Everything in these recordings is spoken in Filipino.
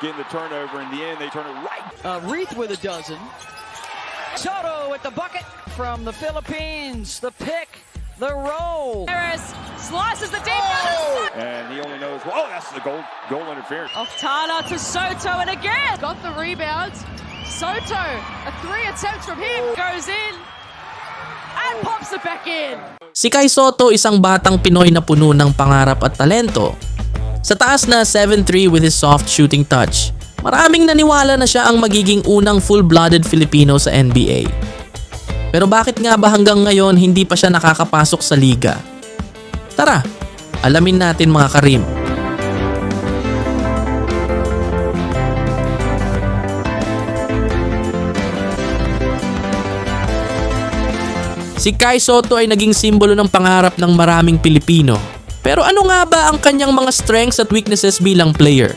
getting the turnover. In the end, they turn it right Uh, Reith with a dozen. Soto with the bucket from the Philippines. The pick, the roll. Harris slices the deep oh! And he only knows, oh, that's the goal, goal interference. Off Tana to Soto, and again got the rebound. Soto, a three attempt from him goes in and pops it back in. Si Kai Soto isang batang Pinoy na puno ng pangarap at talento. Sa taas na 7'3 with his soft shooting touch, maraming naniwala na siya ang magiging unang full-blooded Filipino sa NBA. Pero bakit nga ba hanggang ngayon hindi pa siya nakakapasok sa liga? Tara, alamin natin mga karim. Si Kai Soto ay naging simbolo ng pangarap ng maraming Pilipino. Pero ano nga ba ang kanyang mga strengths at weaknesses bilang player?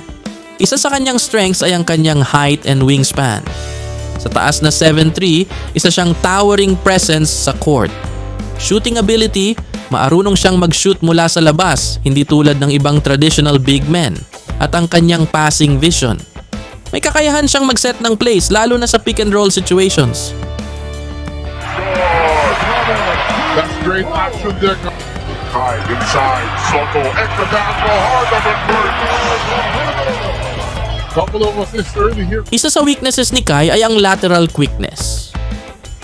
Isa sa kanyang strengths ay ang kanyang height and wingspan. Sa taas na 7'3, isa siyang towering presence sa court. Shooting ability, maarunong siyang mag-shoot mula sa labas, hindi tulad ng ibang traditional big men. At ang kanyang passing vision. May kakayahan siyang mag-set ng plays lalo na sa pick and roll situations. That's great action there. Kai inside. Soto at the basketball. Hard number three. Couple of assists early here. Isa sa weaknesses ni Kai ay ang lateral quickness.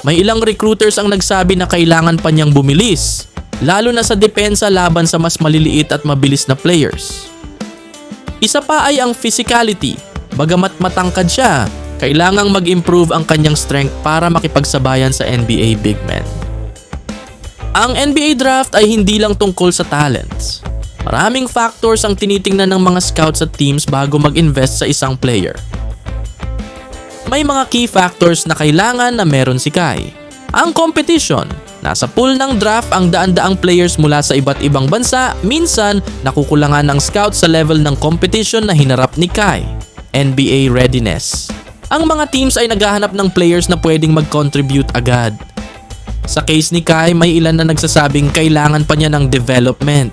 May ilang recruiters ang nagsabi na kailangan pa niyang bumilis, lalo na sa depensa laban sa mas maliliit at mabilis na players. Isa pa ay ang physicality. Bagamat matangkad siya, kailangang mag-improve ang kanyang strength para makipagsabayan sa NBA big men. Ang NBA draft ay hindi lang tungkol sa talents. Maraming factors ang tinitingnan ng mga scouts at teams bago mag-invest sa isang player. May mga key factors na kailangan na meron si Kai. Ang competition. Nasa pool ng draft ang daan-daang players mula sa iba't ibang bansa, minsan nakukulangan ng scout sa level ng competition na hinarap ni Kai. NBA readiness. Ang mga teams ay naghahanap ng players na pwedeng mag-contribute agad. Sa case ni Kai, may ilan na nagsasabing kailangan pa niya ng development.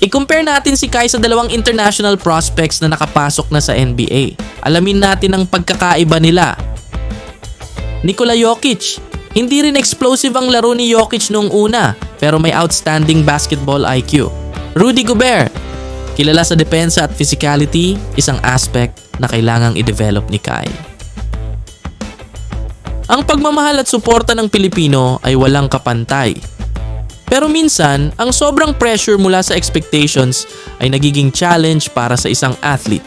I-compare natin si Kai sa dalawang international prospects na nakapasok na sa NBA. Alamin natin ang pagkakaiba nila. Nikola Jokic. Hindi rin explosive ang laro ni Jokic noong una, pero may outstanding basketball IQ. Rudy Gobert. Kilala sa depensa at physicality, isang aspect na kailangang i-develop ni Kai. Ang pagmamahal at suporta ng Pilipino ay walang kapantay. Pero minsan, ang sobrang pressure mula sa expectations ay nagiging challenge para sa isang athlete.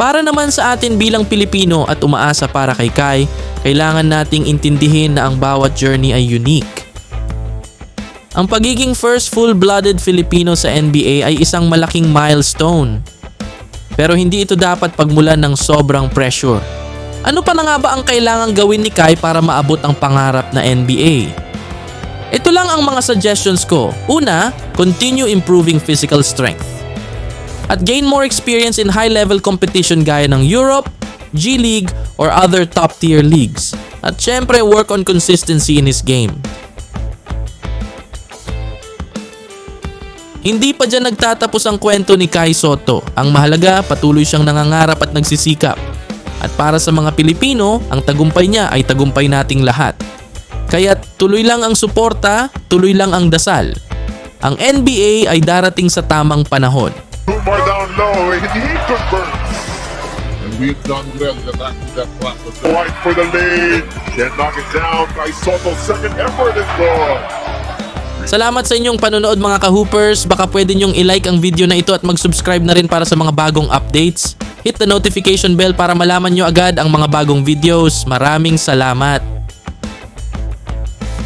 Para naman sa atin bilang Pilipino at umaasa para kay Kai, kailangan nating intindihin na ang bawat journey ay unique. Ang pagiging first full-blooded Filipino sa NBA ay isang malaking milestone. Pero hindi ito dapat pagmulan ng sobrang pressure. Ano pa na nga ba ang kailangan gawin ni Kai para maabot ang pangarap na NBA? Ito lang ang mga suggestions ko. Una, continue improving physical strength. At gain more experience in high-level competition gaya ng Europe, G League, or other top-tier leagues. At syempre, work on consistency in his game. Hindi pa dyan nagtatapos ang kwento ni Kai Soto. Ang mahalaga, patuloy siyang nangangarap at nagsisikap. At para sa mga Pilipino, ang tagumpay niya ay tagumpay nating lahat. Kaya tuloy lang ang suporta, tuloy lang ang dasal. Ang NBA ay darating sa tamang panahon. Two more down low. and He converts. And we've done well in the back of that class. White for the lead. Then knock it down. Kai Soto second effort is good. Salamat sa inyong panonood mga ka-hoopers. Baka pwede nyong i-like ang video na ito at mag-subscribe na rin para sa mga bagong updates. Hit the notification bell para malaman nyo agad ang mga bagong videos. Maraming salamat!